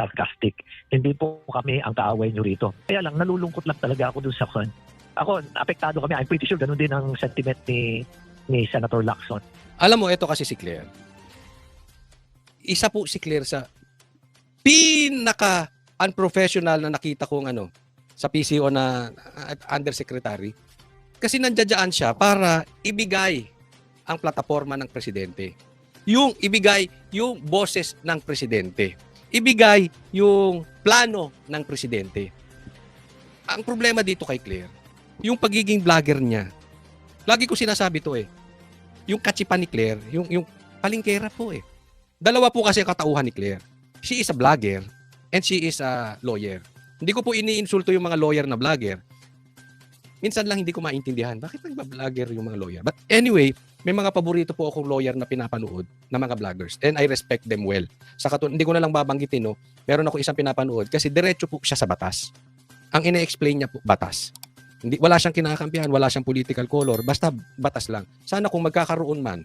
sarcastic. Hindi po kami ang kaaway nyo rito. Kaya lang, nalulungkot lang talaga ako dun sa kan. Ako, apektado kami. I'm pretty sure ganun din ang sentiment ni ni Senator Lacson. Alam mo, ito kasi si Claire. Isa po si Claire sa pinaka unprofessional na nakita kong ano sa PCO na undersecretary. Kasi nandiyan siya para ibigay ang plataforma ng presidente. Yung ibigay yung boses ng presidente. Ibigay yung plano ng presidente. Ang problema dito kay Claire, yung pagiging vlogger niya. Lagi ko sinasabi to eh yung katsipan ni Claire, yung, yung palingkera po eh. Dalawa po kasi ang katauhan ni Claire. She is a vlogger and she is a lawyer. Hindi ko po iniinsulto yung mga lawyer na vlogger. Minsan lang hindi ko maintindihan, bakit nagba-vlogger yung mga lawyer? But anyway, may mga paborito po akong lawyer na pinapanood na mga vloggers and I respect them well. Sa katun hindi ko na lang babanggitin, no? Meron ako isang pinapanood kasi diretso po siya sa batas. Ang ine-explain niya po, batas. Hindi, wala siyang kinakampihan, wala siyang political color, basta batas lang. Sana kung magkakaroon man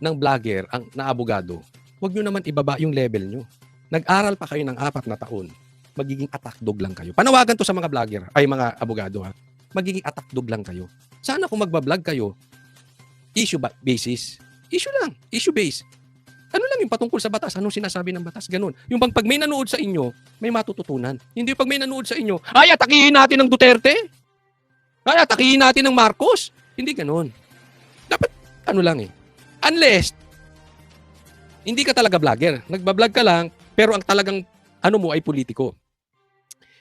ng vlogger ang na abogado, huwag nyo naman ibaba yung level nyo. Nag-aral pa kayo ng apat na taon, magiging attack dog lang kayo. Panawagan to sa mga vlogger, ay mga abogado ha. Magiging attack dog lang kayo. Sana kung magbablog kayo, issue ba- basis. Issue lang, issue base. Ano lang yung patungkol sa batas? Anong sinasabi ng batas? Ganun. Yung pag, pag may nanood sa inyo, may matututunan. Hindi pag may nanood sa inyo, ay, atakihin natin ng Duterte. Ay, atakihin natin ng Marcos. Hindi ganun. Dapat, ano lang eh. Unless, hindi ka talaga vlogger. Nagbablog ka lang, pero ang talagang ano mo ay politiko.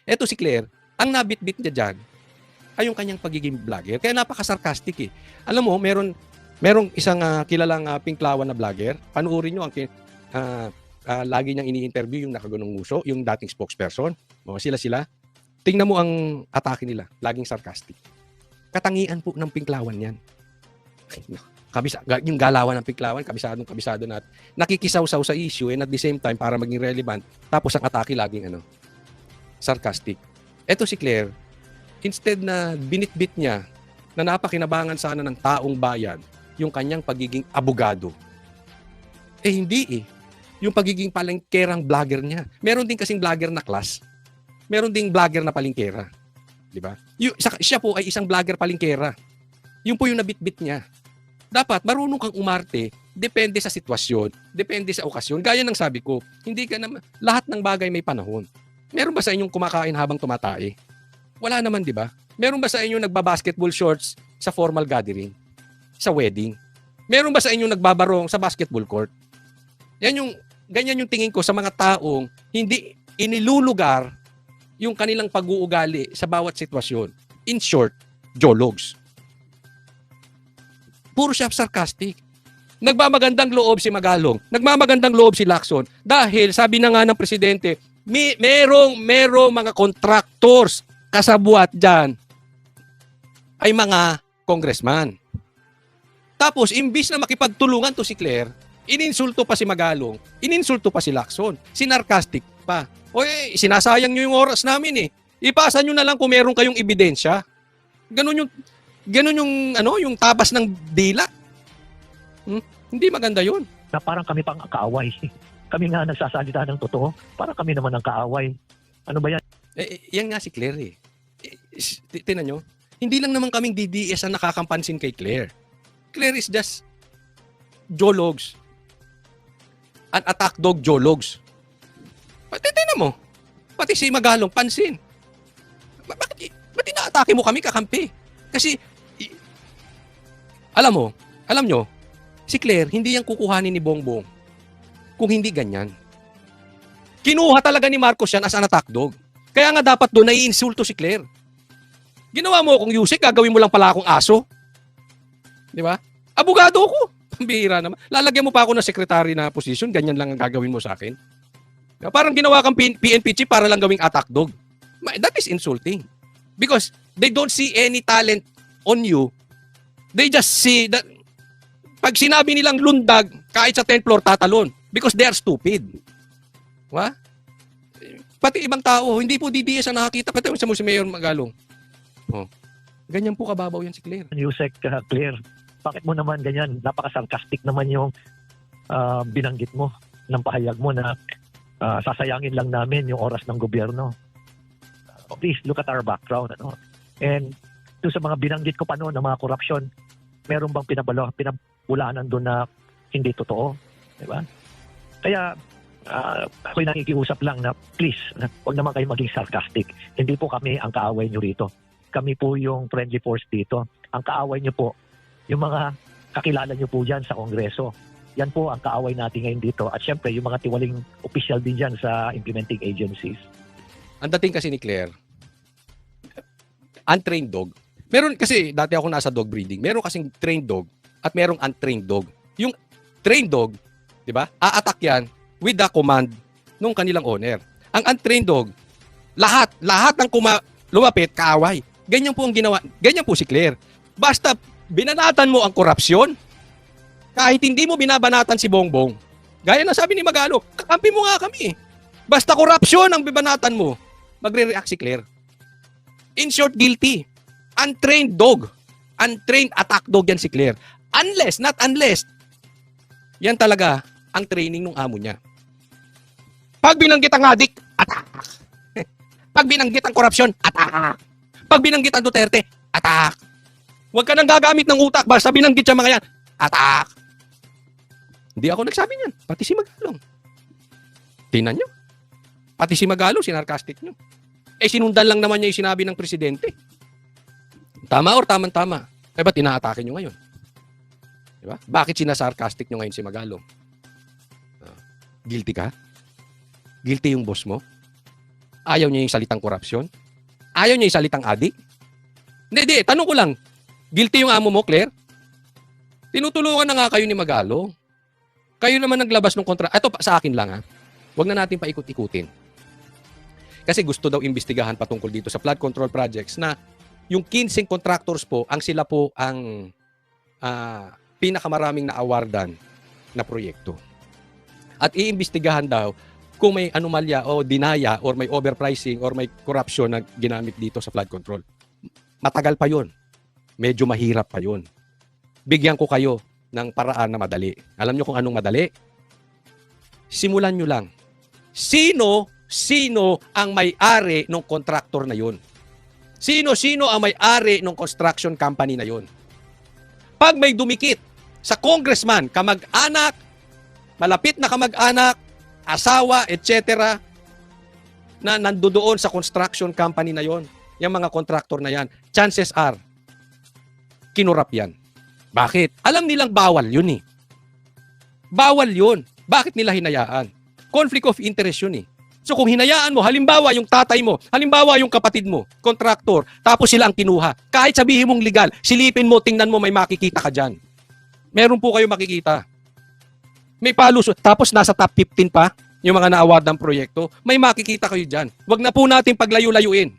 Eto si Claire, ang nabitbit niya dyan, ay yung kanyang pagiging vlogger. Kaya napaka-sarcastic eh. Alam mo, meron, merong isang ah, kilalang uh, pinklawan na vlogger. Panuorin nyo ang ah, ah, lagi niyang ini-interview yung nakagunong nguso, yung dating spokesperson. O, sila sila. Tingnan mo ang atake nila. Laging sarcastic. Katangian po ng pinklawan yan. Kabisa, yung galawan ng pinklawan, kabisadong kabisado na nakikisaw-saw sa issue and at the same time para maging relevant. Tapos ang atake laging ano, sarcastic. Eto si Claire, instead na binitbit niya na napakinabangan sana ng taong bayan yung kanyang pagiging abogado. Eh hindi eh. Yung pagiging palengkerang vlogger niya. Meron din kasing vlogger na class. Meron ding vlogger na palengkera. Di ba? Siya po ay isang vlogger palengkera. Yung po yung nabitbit niya. Dapat marunong kang umarte depende sa sitwasyon, depende sa okasyon. Gaya ng sabi ko, hindi ka naman, lahat ng bagay may panahon. Meron ba sa inyong kumakain habang tumatae? Wala naman, di ba? Meron ba sa inyo nagba-basketball shorts sa formal gathering? Sa wedding? Meron ba sa inyo nagbabarong sa basketball court? Yan yung, ganyan yung tingin ko sa mga taong hindi inilulugar yung kanilang pag-uugali sa bawat sitwasyon. In short, jologs. Puro siya sarcastic. Nagmamagandang loob si Magalong. Nagmamagandang loob si Lacson. Dahil sabi na nga ng presidente, may, merong, merong mga contractors kasabuat dyan ay mga congressman. Tapos, imbis na makipagtulungan to si Claire, ininsulto pa si Magalong, ininsulto pa si Lacson, sinarcastic pa. O eh, sinasayang nyo yung oras namin eh. Ipasa nyo na lang kung meron kayong ebidensya. Ganun yung, ganun yung, ano, yung tabas ng dila. Hmm? Hindi maganda yun. Na parang kami pang kaaway. Kami nga nagsasalita ng totoo. Parang kami naman ang kaaway. Ano ba yan? Eh, eh, yan nga si Claire eh. eh tinan nyo, hindi lang naman kaming DDS ang nakakampansin kay Claire. Claire is just jologs. An attack dog jologs. Pati tinan mo, pati si Magalong, pansin. Ba- bakit, ba't inaatake mo kami kakampi? Kasi, alam mo, alam nyo, si Claire, hindi yan kukuhanin ni Bongbong kung hindi ganyan. Kinuha talaga ni Marcos yan as an attack dog. Kaya nga dapat doon naiinsulto si Claire. Ginawa mo akong Yusek, gagawin mo lang pala akong aso. Di ba? Abogado ko. Pambihira naman. Lalagyan mo pa ako ng secretary na position, ganyan lang ang gagawin mo sa akin. Parang ginawa kang PNP chief para lang gawing attack dog. That is insulting. Because they don't see any talent on you. They just see that pag sinabi nilang lundag, kahit sa 10th floor tatalon. Because they are stupid. Wa? Pati ibang tao, hindi po DDS ang nakakita. Pati sa si Mayor Magalong. Oh. Ganyan po kababaw yan si Claire. Yusek uh, Clear, bakit mo naman ganyan? Napaka-sarcastic naman yung ah, binanggit mo ng pahayag mo na ah, sasayangin lang namin yung oras ng gobyerno. Uh, please look at our background. Ano? And doon sa mga binanggit ko pa noon ng mga korupsyon, meron bang pinabalo, pinabulanan doon na hindi totoo? Di ba? Kaya ah, ako'y nakikiusap lang na please, huwag naman kayo maging sarcastic. Hindi po kami ang kaaway nyo rito. Kami po yung friendly force dito. Ang kaaway nyo po, yung mga kakilala nyo po dyan sa Kongreso. Yan po ang kaaway natin ngayon dito. At syempre, yung mga tiwaling official din dyan sa implementing agencies. Ang dating kasi ni Claire, untrained dog. Meron kasi, dati ako nasa dog breeding, meron kasing trained dog at merong untrained dog. Yung trained dog, di ba, aatak yan with the command nung kanilang owner. Ang untrained dog, lahat, lahat ng kuma, lumapit, kaaway. Ganyan po ang ginawa, ganyan po si Claire. Basta binanatan mo ang korupsyon, kahit hindi mo binabanatan si Bongbong, gaya na sabi ni Magalo, kakampi mo nga kami. Basta korupsyon ang bibanatan mo, magre-react si Claire. In short, guilty. Untrained dog. Untrained attack dog yan si Claire. Unless, not unless, yan talaga ang training ng amo niya. Pag binanggit ang adik, attack. Pag binanggit ang korupsyon, attack. Pag binanggit ang Duterte, attack. Huwag ka nang gagamit ng utak basta binanggit siya mga yan, attack. Hindi ako nagsabi niyan. Pati si Magalong. Tingnan nyo. Pati si Magalo, sinarcastic nyo. Eh, sinundan lang naman niya yung sinabi ng presidente. Tama or tamang-tama? Eh, ba't inaatake nyo ngayon? Di ba? Bakit sinasarcastic nyo ngayon si Magalo? Ah, guilty ka? Guilty yung boss mo? Ayaw niya yung salitang korupsyon? Ayaw niya yung salitang adik? Hindi, hindi. Tanong ko lang. Guilty yung amo mo, Claire? Tinutulungan na nga kayo ni Magalo. Kayo naman naglabas ng kontra. Ito, sa akin lang ha. Huwag na natin paikot-ikutin. Kasi gusto daw imbestigahan patungkol dito sa flood control projects na yung 15 contractors po, ang sila po ang ah, pinakamaraming na-awardan na proyekto. At iimbestigahan daw kung may anomalya o dinaya or may overpricing or may corruption na ginamit dito sa flood control. Matagal pa yon. Medyo mahirap pa yon. Bigyan ko kayo ng paraan na madali. Alam nyo kung anong madali? Simulan nyo lang. Sino, sino ang may-ari ng contractor na yun? Sino, sino ang may-ari ng construction company na yun? Pag may dumikit sa congressman, kamag-anak, malapit na kamag-anak, asawa, etc., na nandoon sa construction company na yon, yung mga contractor na yan, chances are, kinurap yan. Bakit? Alam nilang bawal yun eh. Bawal yun. Bakit nila hinayaan? Conflict of interest yun eh. So kung hinayaan mo, halimbawa yung tatay mo, halimbawa yung kapatid mo, contractor, tapos sila ang kinuha, kahit sabihin mong legal, silipin mo, tingnan mo, may makikita ka dyan. Meron po kayo makikita. May palus, tapos nasa top 15 pa, yung mga na-award ng proyekto, may makikita kayo dyan. Huwag na po natin paglayo-layuin.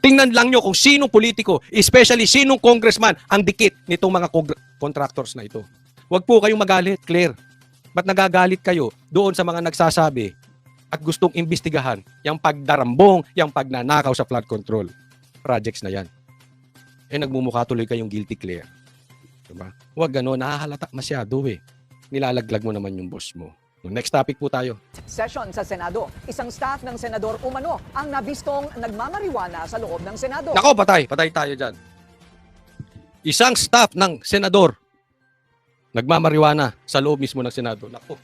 Tingnan lang nyo kung sinong politiko, especially sinong congressman ang dikit nitong mga contractors na ito. Huwag po kayong magalit, Claire. Ba't nagagalit kayo doon sa mga nagsasabi at gustong imbestigahan yung pagdarambong, yung pagnanakaw sa flood control projects na yan? Eh, nagmumukha tuloy kayong guilty, Claire. Diba? Huwag gano'n, nahahalata masyado eh. Nilalaglag mo naman yung boss mo. Next topic po tayo. Session sa Senado. Isang staff ng senador umano ang nabistong nagmamariwana sa loob ng Senado. Nako, patay. Patay tayo dyan. Isang staff ng senador nagmamariwana sa loob mismo ng Senado. Nako,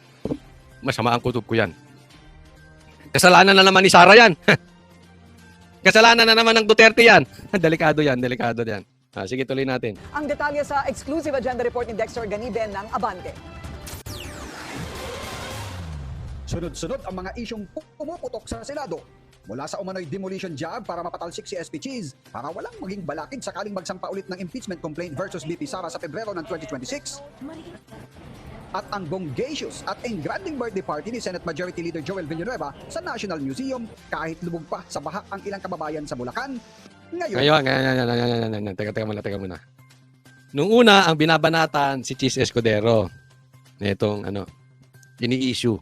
masama ang kutob ko yan. Kasalanan na naman ni Sara yan. Kasalanan na naman ng Duterte yan. delikado yan, delikado yan. Ah, sige, tuloy natin. Ang detalye sa exclusive agenda report ni Dexter Ganiben ng Abante. Sunod-sunod ang mga isyong pumuputok sa Senado. Mula sa umano'y demolition job para mapatalsik si SP Cheese para walang maging balakid sakaling magsampa ulit ng impeachment complaint versus BP Sara sa Pebrero ng 2026. At ang bonggacious at engranding birthday party ni Senate Majority Leader Joel Villanueva sa National Museum kahit lubog pa sa baha ang ilang kababayan sa Bulacan. Ngayon, Ngayon, ngayon, ngayon, ngayon, ngayon, ngayon. Teka, teka muna, teka muna. Nung una, ang binabanatan si Cheese Escudero. Nitong, ano, ini-issue.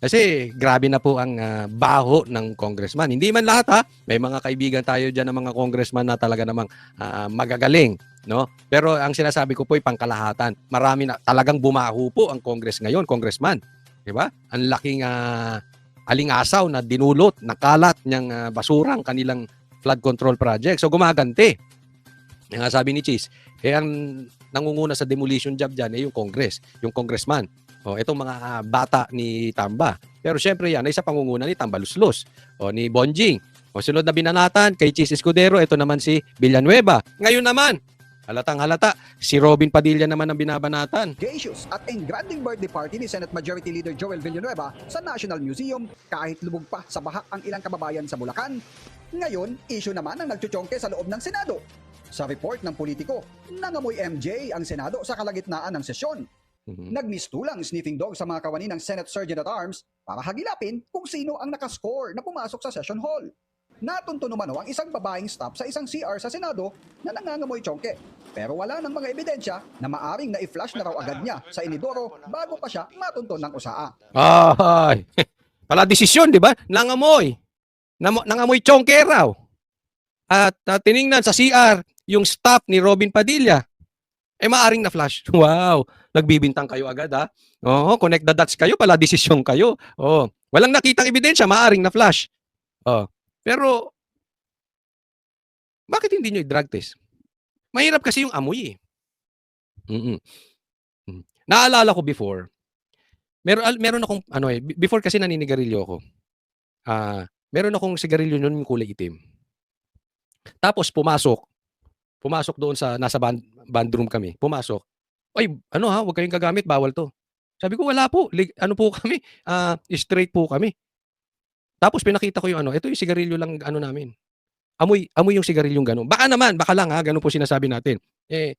Kasi grabe na po ang ah, baho ng congressman. Hindi man lahat ha. May mga kaibigan tayo dyan ng mga congressman na talaga namang ah, magagaling. No? Pero ang sinasabi ko po ay pangkalahatan. Marami na talagang bumaho po ang congress ngayon, congressman. Di ba? Ang laking ah, alingasaw na dinulot, nakalat niyang ah, basura ang kanilang flood control project. So gumaganti. Yung sabi ni Cheese, eh ang nangunguna sa demolition job dyan eh yung Congress, yung congressman. O, itong mga ah, bata ni Tamba. Pero syempre yan ay sa pangunguna ni Tamba Luslos o ni Bonjing. O sunod na binanatan kay Cheese Escudero, ito naman si Villanueva. Ngayon naman, halatang halata, si Robin Padilla naman ang binabanatan. Gaseous at engranding birthday party ni Senate Majority Leader Joel Villanueva sa National Museum kahit lubog pa sa baha ang ilang kababayan sa Bulacan. Ngayon, issue naman ang nagchuchongke sa loob ng Senado. Sa report ng politiko, nangamoy MJ ang Senado sa kalagitnaan ng sesyon. Mhm. Nagmistulang sniffing dog sa mga kawani ng Senate Sergeant at Arms para hagilapin kung sino ang nakascore na pumasok sa session hall. Natunto naman ang isang babaeng staff sa isang CR sa Senado na nangangamoy chongke. Pero wala ng mga ebidensya na maaring na-flash na raw agad niya sa inidoro bago pa siya matunton ng usaa. Ay, pala desisyon, di ba? Nangamoy. Nam- nangamoy chongke raw. At ah, tiningnan sa CR, yung staff ni Robin Padilla, eh maaring na flash. Wow, nagbibintang kayo agad ha. Oo, connect the dots kayo, pala desisyon kayo. Oo, walang nakitang ebidensya, maaring na flash. Pero bakit hindi nyo i-drug test? Mahirap kasi yung amoy eh. Mm-mm. Mm. Naalala ko before, Meron meron akong ano eh be- before kasi naninigarilyo ako. Ah, meron akong sigarilyo noon yung kulay itim. Tapos pumasok. Pumasok doon sa nasa band, band room kami. Pumasok. Ay, ano ha, huwag kayong gagamit, bawal to. Sabi ko wala po. Lig- ano po kami? Ah, straight po kami. Tapos pinakita ko yung ano, ito yung sigarilyo lang ano namin. Amoy amoy yung sigarilyong gano'n. Baka naman, baka lang ha, ganun po sinasabi natin. Eh,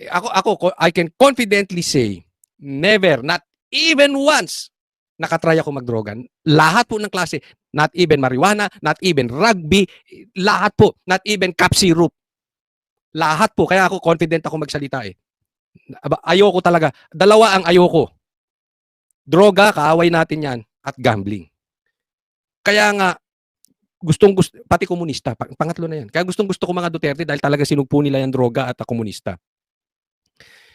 eh, ako ako ko- I can confidently say never not even once nakatry ako magdroga. Lahat po ng klase, not even marijuana, not even rugby, lahat po, not even cup syrup. Lahat po, kaya ako confident ako magsalita eh. Ayoko talaga. Dalawa ang ayoko. Droga, kaaway natin yan, at gambling. Kaya nga, gustong gusto, pati komunista, pa- pangatlo na yan. Kaya gustong gusto ko mga Duterte dahil talaga sinugpo nila yung droga at komunista.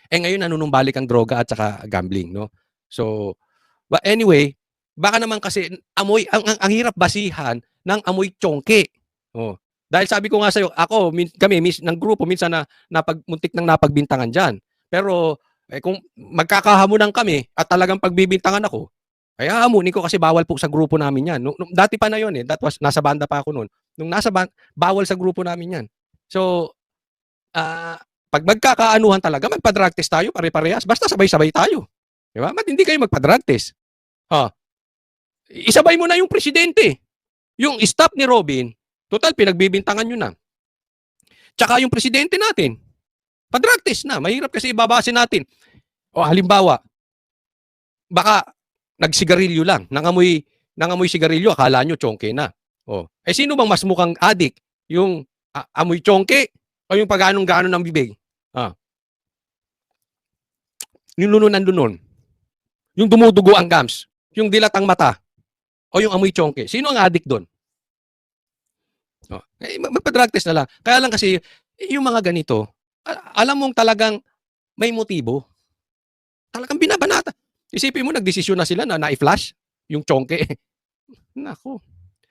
Eh ngayon nanunumbalik ang droga at saka gambling, no? So, but anyway, baka naman kasi amoy ang, ang, ang hirap basihan ng amoy chongke. Oh. Dahil sabi ko nga sa ako min, kami mis, ng grupo minsan na napagmuntik ng napagbintangan diyan. Pero eh, kung magkakahamunan kami at talagang pagbibintangan ako, ay hahamunin ko kasi bawal po sa grupo namin 'yan. Nung, nung- dati pa na 'yon eh. That was nasa banda pa ako noon. Nung nasa ban- bawal sa grupo namin 'yan. So, ah pag magkakaanuhan talaga, magpa-drug test tayo, pare-parehas. Basta sabay-sabay tayo. Di ba? Ba't hindi kayo magpa-drug test? Ha? Isabay mo na yung presidente. Yung staff ni Robin, total, pinagbibintangan nyo na. Tsaka yung presidente natin, pa-drug test na. Mahirap kasi ibabase natin. O halimbawa, baka nagsigarilyo lang, nangamoy, nangamoy sigarilyo, akala nyo chongke na. O, eh sino bang mas mukhang adik? Yung ah, amoy chongke o yung pag-anong-ganon ng bibig? Ah. Yung lunon ng lunon. Yung dumudugo ang gums. Yung dilatang mata. O yung amoy chongke. Sino ang adik doon? Oh. Eh, mag- magpa-drug test na lang. Kaya lang kasi, eh, yung mga ganito, alam mong talagang may motibo. Talagang binabanata. Isipin mo, nagdesisyon na sila na na-flash yung chongke. Nako.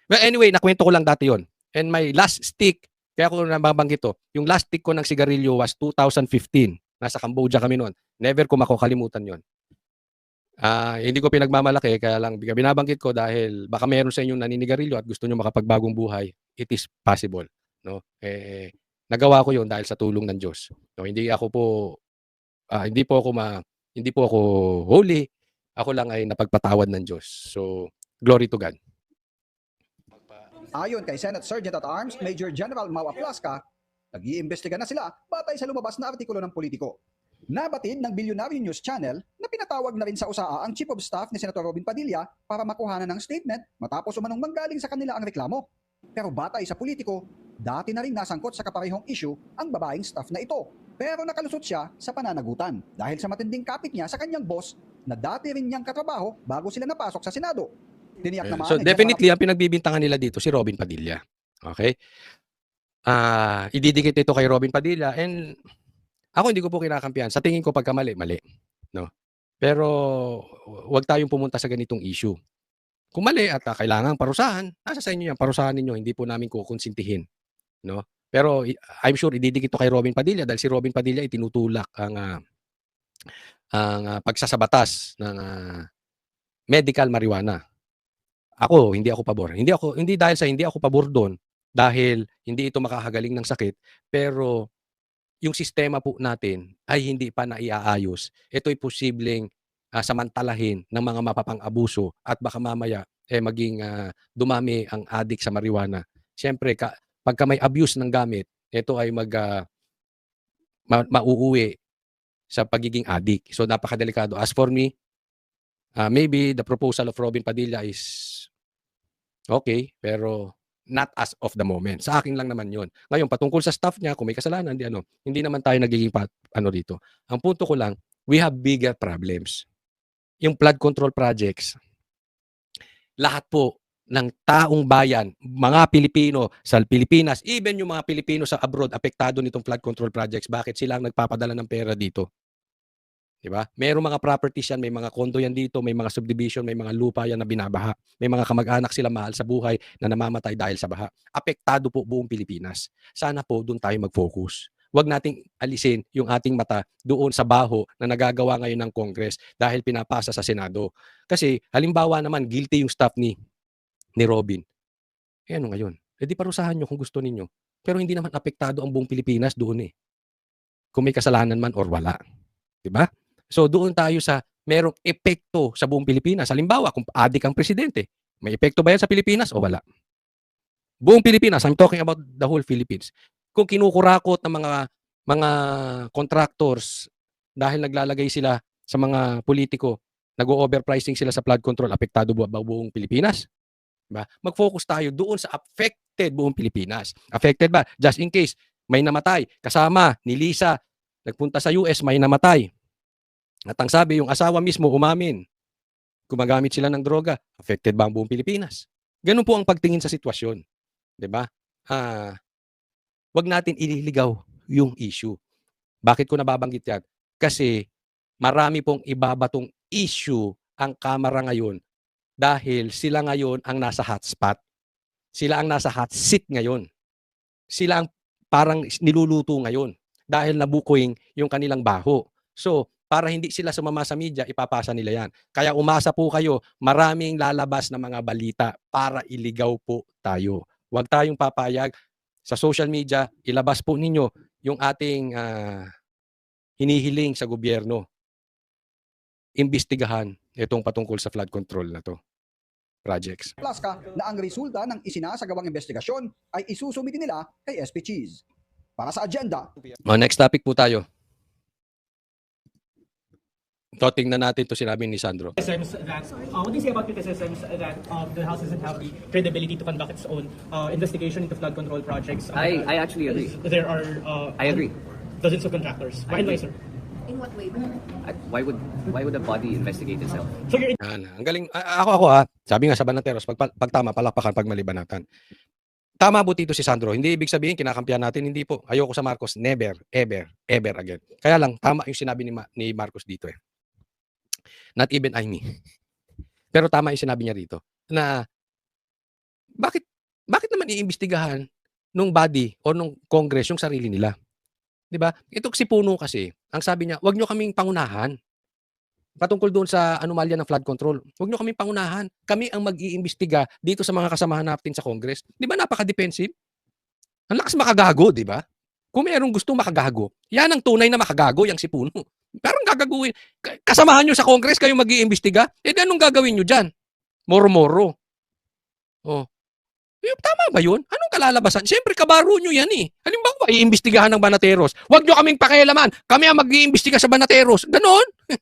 Well, anyway, nakwento ko lang dati yon. And my last stick, kaya ko nababanggit to, yung last stick ko ng sigarilyo was 2015. Nasa Cambodia kami noon. Never ko makakalimutan yon. Ah, hindi ko pinagmamalaki kaya lang binabanggit ko dahil baka meron sa inyong naninigarilyo at gusto niyo makapagbagong buhay, it is possible, no? Eh nagawa ko 'yon dahil sa tulong ng Diyos. No, hindi ako po ah, hindi po ako ma hindi po ako holy. Ako lang ay napagpatawad ng Diyos. So, glory to God. Ayon kay Senate Sergeant at Arms Major General Mau Aplaska, nag-iimbestiga na sila batay sa lumabas na artikulo ng politiko. Nabatid ng Billionaire News Channel na pinatawag na rin sa USAA ang Chief of Staff ni Senator Robin Padilla para makuhanan ng statement matapos umanong manggaling sa kanila ang reklamo. Pero batay sa politiko, dati na rin nasangkot sa kaparehong issue ang babaeng staff na ito. Pero nakalusot siya sa pananagutan dahil sa matinding kapit niya sa kanyang boss na dati rin niyang katrabaho bago sila napasok sa Senado. Tiniyak naman So, definitely, ang pinagbibintangan nila dito si Robin Padilla. Okay? Ah, ididikit ito kay Robin Padilla and ako hindi ko po kinakampihan. Sa tingin ko pagkamali, mali. No? Pero huwag tayong pumunta sa ganitong issue. Kung mali at ah, kailangan parusahan, nasa sa inyo yan, parusahan ninyo, hindi po namin kukonsintihin. No? Pero I'm sure ididikit to kay Robin Padilla dahil si Robin Padilla ay tinutulak ang ah, ang ah, pagsasabatas ng ah, medical marijuana. Ako, hindi ako pabor. Hindi ako hindi dahil sa hindi ako pabor doon dahil hindi ito makakagaling ng sakit, pero yung sistema po natin ay hindi pa naiaayos. Ito'y posibleng ah, samantalahin ng mga mapapang-abuso at baka mamaya eh maging ah, dumami ang adik sa marijuana. Siyempre, ka, pagka may abuse ng gamit, ito ay mag ah, ma- mauuwi sa pagiging adik. So napakadelikado. As for me, ah, maybe the proposal of Robin Padilla is okay, pero not as of the moment. Sa akin lang naman yon. Ngayon, patungkol sa staff niya, kung may kasalanan, di ano, hindi naman tayo nagiging pat, ano dito. Ang punto ko lang, we have bigger problems. Yung flood control projects, lahat po ng taong bayan, mga Pilipino sa Pilipinas, even yung mga Pilipino sa abroad apektado nitong flood control projects, bakit sila ang nagpapadala ng pera dito? 'Di ba? Merong mga properties yan, may mga kondo yan dito, may mga subdivision, may mga lupa yan na binabaha. May mga kamag-anak sila mahal sa buhay na namamatay dahil sa baha. Apektado po buong Pilipinas. Sana po doon tayo mag-focus. Huwag nating alisin yung ating mata doon sa baho na nagagawa ngayon ng Congress dahil pinapasa sa Senado. Kasi halimbawa naman guilty yung staff ni ni Robin. Eh ano ngayon? E di parusahan nyo kung gusto ninyo. Pero hindi naman apektado ang buong Pilipinas doon eh. Kung may kasalanan man or wala. 'Di ba? So doon tayo sa merong epekto sa buong Pilipinas. Halimbawa, kung adik ang presidente, may epekto ba yan sa Pilipinas o wala? Buong Pilipinas, I'm talking about the whole Philippines. Kung kinukurakot ng mga mga contractors dahil naglalagay sila sa mga politiko, nag-overpricing sila sa flood control, apektado ba ba buong Pilipinas? Diba? Mag-focus tayo doon sa affected buong Pilipinas. Affected ba? Just in case, may namatay. Kasama ni Lisa, nagpunta sa US, may namatay. At ang sabi, yung asawa mismo umamin. Gumagamit sila ng droga. Affected ba ang buong Pilipinas? Ganun po ang pagtingin sa sitwasyon. 'Di ba? Ah, wag natin ililigaw yung issue. Bakit ko nababanggit 'yan? Kasi marami pong ibabatong issue ang Kamara ngayon dahil sila ngayon ang nasa hotspot. Sila ang nasa hot seat ngayon. Sila ang parang niluluto ngayon dahil nabukoing yung kanilang baho. So, para hindi sila sumama sa media, ipapasa nila yan. Kaya umasa po kayo, maraming lalabas na mga balita para iligaw po tayo. Huwag tayong papayag sa social media, ilabas po ninyo yung ating ah, hinihiling sa gobyerno. Imbestigahan itong patungkol sa flood control na to projects. Plus ka na ang resulta ng isinasagawang investigasyon ay isusumiti nila kay SP Cheese. Para sa agenda, O, next topic po tayo. Ito, tingnan natin to sinabi ni Sandro. criticisms that uh, what do you say about criticisms that um, the House doesn't have the credibility to conduct its own uh, investigation into flood control projects? Um, I, I actually agree. There are uh, I agree. dozens of contractors. Why sir? In what way? I- Why would why would a body investigate itself? So you're Yan. Ang galing. a- Ako, ako ha. Sabi nga sa Banateros, pag, pag tama, palakpakan pag mali banatan. Tama po dito si Sandro. Hindi ibig sabihin, kinakampihan natin. Hindi po. Ayoko sa Marcos. Never, ever, ever again. Kaya lang, tama yung sinabi ni, Ma- ni Marcos dito eh. Not even I me. Pero tama yung sinabi niya rito. Na, bakit, bakit naman iimbestigahan nung body o nung Congress yung sarili nila? 'Di ba? Ito si Puno kasi, ang sabi niya, wag nyo kaming pangunahan patungkol doon sa anomalya ng flood control. Huwag nyo kami pangunahan. Kami ang mag-iimbestiga dito sa mga kasamahan natin sa Congress. Di ba napaka-defensive? Ang lakas makagago, di ba? Kung mayroong gusto makagago, yan ang tunay na makagago, yung si Puno. Parang gagaguhin. Ka- Kasamahan nyo sa Congress, kayo mag-iimbestiga. Eh, di anong gagawin nyo dyan? Moro-moro. Oh. Tama ba yun? Anong kalalabasan? Siyempre, kabaro nyo yan eh. Halimbawa, iimbestigahan ng Banateros. Huwag nyo kaming pakialaman. Kami ang mag-iimbestiga sa Banateros. Ganon.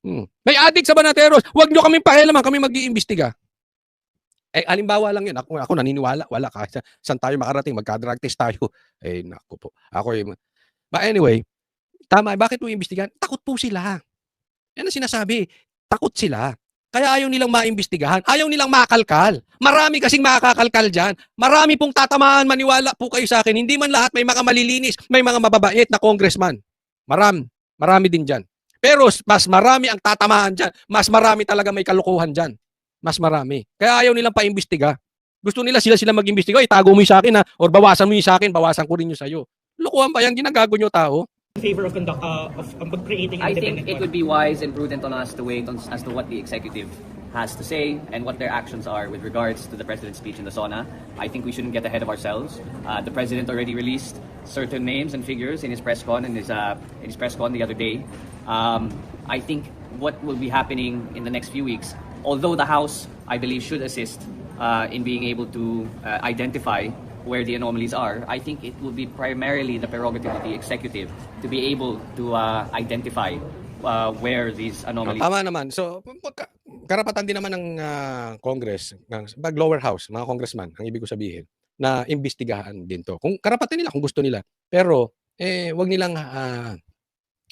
Hmm. May adik sa Banateros. Huwag nyo kaming pakialaman, kami mag-iimbestiga. Eh, alimbawa lang yun. Ako, ako naniniwala. Wala. Kahit sa- saan tayo makarating, magka-drug test tayo. Eh, naku po. Ako yung... But anyway, tama. Bakit mo iimbestigahan? Takot po sila. Yan ang sinasabi. Takot sila. Kaya ayaw nilang maimbestigahan. Ayaw nilang makalkal. Marami kasing makakakalkal dyan. Marami pong tatamaan. Maniwala po kayo sa akin. Hindi man lahat may mga malilinis. May mga mababait na congressman. Marami. Marami din dyan. Pero mas marami ang tatamaan dyan. Mas marami talaga may kalukuhan dyan. Mas marami. Kaya ayaw nilang paimbestiga. Gusto nila sila sila mag-imbestiga. Itago mo yung sa akin ha. Or bawasan mo yung sa akin, bawasan ko rin yung sa'yo. Lukuhan ba yan? Ginagago nyo tao? In favor of conduct uh, of um, creating I think it would be wise and prudent on us to wait on, as to what the executive has to say and what their actions are with regards to the president's speech in the sauna. I think we shouldn't get ahead of ourselves. Uh, the president already released certain names and figures in his press con and his uh, in his press con the other day. Um, I think what will be happening in the next few weeks, although the House, I believe, should assist uh, in being able to uh, identify where the anomalies are, I think it will be primarily the prerogative of the executive to be able to uh, identify uh, where these anomalies Tama naman. So, karapatan din naman ng ah, Congress, ng pag lower house, mga congressman, ang ibig ko sabihin, na imbestigahan din to. Kung karapatan nila, kung gusto nila. Pero, eh, wag nilang ah,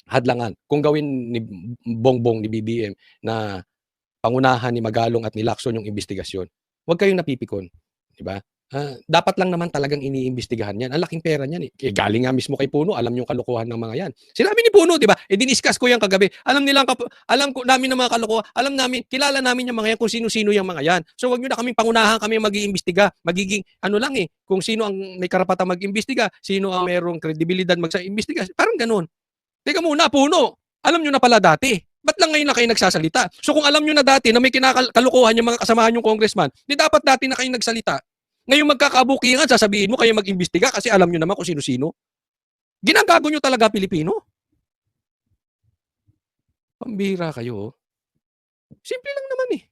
hadlangan. Kung gawin ni Bongbong, ni BBM, na pangunahan ni Magalong at ni Lacson yung investigasyon, wag kayong napipikon. Di ba? Ah, dapat lang naman talagang iniimbestigahan yan. Ang laking pera niyan eh. Eh, galing nga mismo kay Puno, alam yung kalokohan ng mga yan. Sinabi ni Puno, di ba? Eh, diniscuss ko yan kagabi. Alam nilang, alam ko namin ng mga kalokohan, alam namin, kilala namin yung mga yan kung sino-sino yung mga yan. So wag niyo na kaming pangunahan kami mag-iimbestiga. Magiging ano lang eh, kung sino ang may karapatang mag-imbestiga, sino ang merong kredibilidad mag-imbestiga. Parang ganun. Teka muna, Puno. Alam niyo na pala dati. Ba't lang ngayon na kayo nagsasalita? So kung alam niyo na dati na may kinakalukuhan yung mga kasamahan yung congressman, di dapat dati na kayo nagsalita. Ngayon magkakabukingan, sasabihin mo kayo mag-imbestiga kasi alam niyo naman kung sino-sino. Ginagago niyo talaga Pilipino. Pambira kayo. oh. Simple lang naman eh.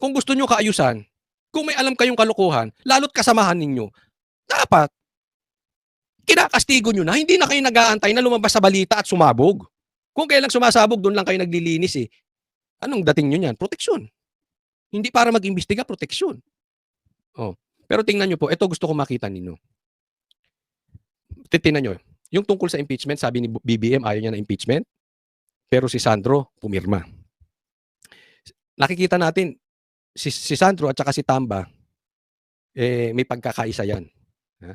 Kung gusto nyo kaayusan, kung may alam kayong kalukuhan, lalo't kasamahan ninyo, dapat kinakastigo nyo na, hindi na kayo nag-aantay na lumabas sa balita at sumabog. Kung kailang sumasabog, doon lang kayo naglilinis eh. Anong dating nyo niyan? Proteksyon. Hindi para mag-imbestiga, proteksyon. Oh. Pero tingnan nyo po, ito gusto ko makita ninyo. Titingnan nyo, yung tungkol sa impeachment, sabi ni BBM, ayaw niya na impeachment. Pero si Sandro, pumirma. Nakikita natin, si, si Sandro at saka si Tamba, eh, may pagkakaisa yan. Ha?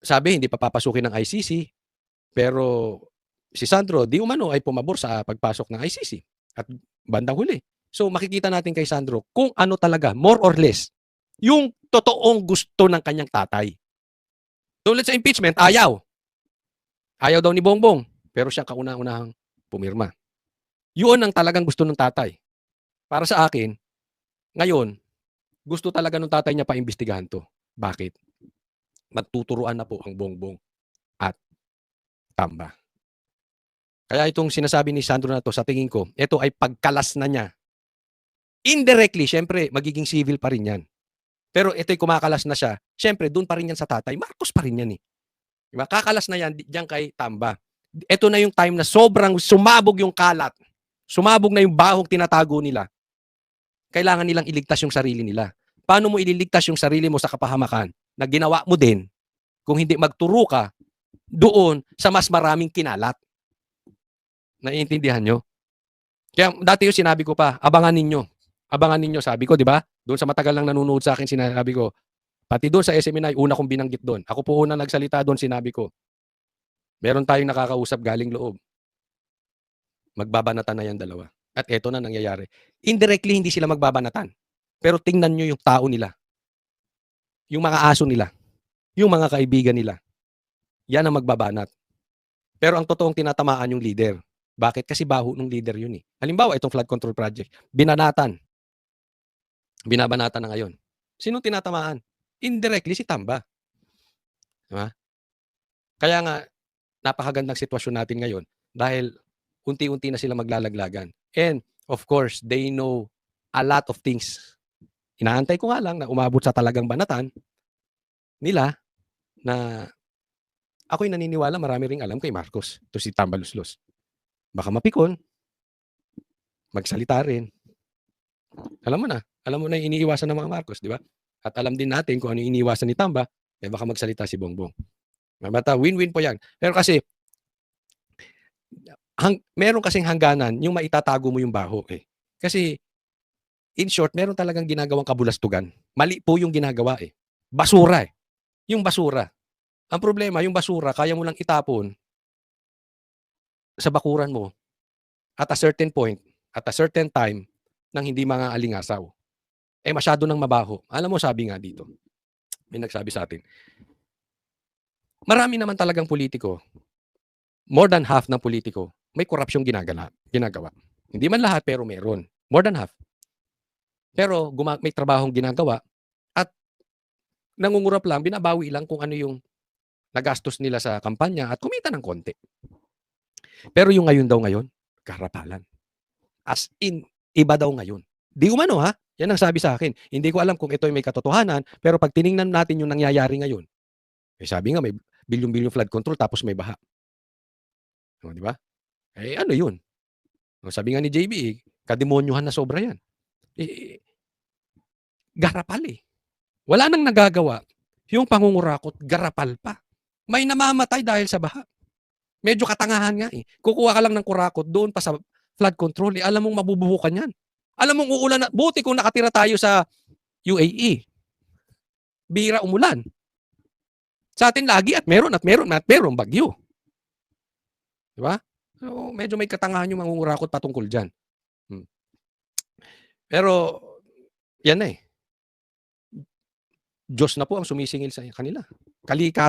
Sabi, hindi pa papasukin ng ICC, pero si Sandro, di umano ay pumabor sa pagpasok ng ICC at bandang huli. So makikita natin kay Sandro kung ano talaga, more or less, yung totoong gusto ng kanyang tatay. Tulad sa impeachment, ayaw. Ayaw daw ni Bongbong, pero siya kauna-unahang pumirma. Yun ang talagang gusto ng tatay. Para sa akin, ngayon, gusto talaga ng tatay niya paimbestigahan to. Bakit? Magtuturuan na po ang Bongbong at Tamba. Kaya itong sinasabi ni Sandro na to, sa tingin ko, ito ay pagkalas na niya. Indirectly, syempre, magiging civil pa rin yan. Pero ito'y kumakalas na siya. Syempre, doon pa rin yan sa tatay. Marcos pa rin yan eh. Diba? Kakalas na yan diyan kay Tamba. Ito na yung time na sobrang sumabog yung kalat. Sumabog na yung bahong tinatago nila. Kailangan nilang iligtas yung sarili nila. Paano mo ililigtas yung sarili mo sa kapahamakan na ginawa mo din kung hindi magturo ka doon sa mas maraming kinalat? Naiintindihan nyo? Kaya dati yung sinabi ko pa, abangan ninyo. Abangan ninyo, sabi ko, di ba? Doon sa matagal lang nanonood sa akin, sinabi ko, pati doon sa SMNI, una kong binanggit doon. Ako po una nagsalita doon, sinabi ko, meron tayong nakakausap galing loob. Magbabanatan na yan dalawa. At eto na nangyayari. Indirectly, hindi sila magbabanatan. Pero tingnan nyo yung tao nila. Yung mga aso nila. Yung mga kaibigan nila. Yan ang magbabanat. Pero ang totoong tinatamaan yung leader. Bakit? Kasi baho ng leader yun eh. Halimbawa, itong flood control project. Binanatan. Binabanatan na ngayon. Sino tinatamaan? Indirectly si Tamba. Diba? Kaya nga, napakagandang sitwasyon natin ngayon dahil unti-unti na sila maglalaglagan. And of course, they know a lot of things. Inaantay ko nga lang na umabot sa talagang banatan nila na ako'y naniniwala marami ring alam kay Marcos. Ito si Tamba Luslos. Baka mapikon. Magsalita rin. Alam mo na. Alam mo na yung iniiwasan ng mga Marcos, di ba? At alam din natin kung ano yung iniiwasan ni Tamba, eh baka magsalita si Bongbong. Bata, win-win po yan. Pero kasi, hang, meron kasing hangganan yung maitatago mo yung baho eh. Kasi, in short, meron talagang ginagawang kabulastugan. Mali po yung ginagawa eh. Basura eh. Yung basura. Ang problema, yung basura, kaya mo lang itapon sa bakuran mo at a certain point, at a certain time, nang hindi mga alingasaw. Eh masyado nang mabaho. Alam mo, sabi nga dito, may nagsabi sa atin, marami naman talagang politiko, more than half ng politiko, may korupsyong ginagala, ginagawa. Hindi man lahat, pero meron. More than half. Pero guma- may trabahong ginagawa at nangungurap lang, binabawi lang kung ano yung nagastos nila sa kampanya at kumita ng konti. Pero yung ngayon daw ngayon, karapalan. As in, iba daw ngayon. Di umano ha, yan ang sabi sa akin. Hindi ko alam kung ito ay may katotohanan, pero pag tiningnan natin yung nangyayari ngayon, eh sabi nga may bilyong-bilyong flood control tapos may baha. O, di ba? Eh ano yun? O, sabi nga ni JB, eh, kademonyohan na sobra yan. Eh, garapal eh. Wala nang nagagawa. Yung pangungurakot, garapal pa. May namamatay dahil sa baha. Medyo katangahan nga eh. Kukuha ka lang ng kurakot doon pa sa flood control. Eh, alam mong mabubuhukan yan. Alam mong uulan na. Buti kung nakatira tayo sa UAE. Bira umulan. Sa atin lagi at meron at meron at meron bagyo. Di ba? So, medyo may katangahan yung mangungurakot patungkol dyan. Hmm. Pero, yan na eh. Diyos na po ang sumisingil sa kanila. Kalika